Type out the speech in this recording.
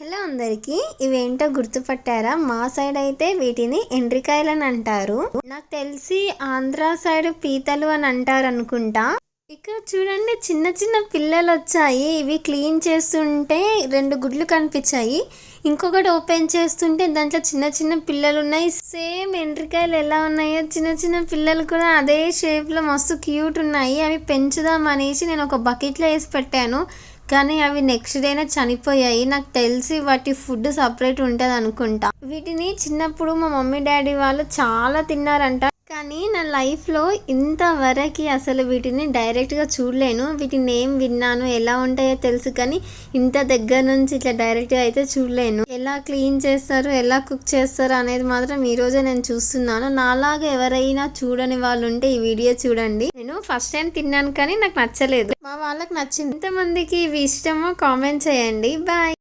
Hello అందరికీ ఇవేంటో గుర్తుపట్టారా? మా side అయితే వీటిని ఎండ్రికాయలు అని అంటారు. నాకు తెలిసి ఆంధ్ర సైడ్ పీతలు అని అంటారు అనుకుంటా. ఇక్కడ చూడండి చిన్న చిన్న పిల్లలు వచ్చాయి. ఇవి క్లీన్ చేస్తుంటే రెండు గుడ్లు కనిపించాయి. ఇంకొకటి ఓపెన్ చేస్తుంటే దాంట్లో చిన్న చిన్న పిల్లలు ఉన్నాయి. సేమ్ ఎండ్రికాయలు ఎలా ఉన్నాయో చిన్న చిన్న పిల్లలు కూడా అదే షేప్లో మస్తు క్యూట్ ఉన్నాయి. అవి పెంచుదాం అనేసి నేను ఒక బకెట్లో వేసి పెట్టాను. కానీ అవి నెక్స్ట్ డేనే చనిపోయాయి. నాకు తెలిసి వాటి ఫుడ్ సపరేట్ ఉంటుంది అనుకుంటా. వీటిని చిన్నప్పుడు మా మమ్మీ డాడీ వాళ్ళు చాలా తిన్నారంట. కానీ నా లైఫ్లో ఇంతవరకు అసలు వీటిని డైరెక్ట్గా చూడలేను. వీటి నేమ్ విన్నాను ఎలా ఉంటాయో తెలుసు కానీ ఇంత దగ్గర నుంచి ఇట్లా డైరెక్ట్గా అయితే చూడలేను. ఎలా క్లీన్ చేస్తారు ఎలా కుక్ చేస్తారు అనేది మాత్రం ఈరోజే నేను చూస్తున్నాను. నాలాగా ఎవరైనా చూడని వాళ్ళు ఉంటే ఈ వీడియో చూడండి. నేను ఫస్ట్ టైం తిన్నాను కానీ నాకు నచ్చలేదు. మా వాళ్ళకి నచ్చింది. ఎంతమందికి ఇవి ఇష్టమో కామెంట్ చేయండి. బాయ్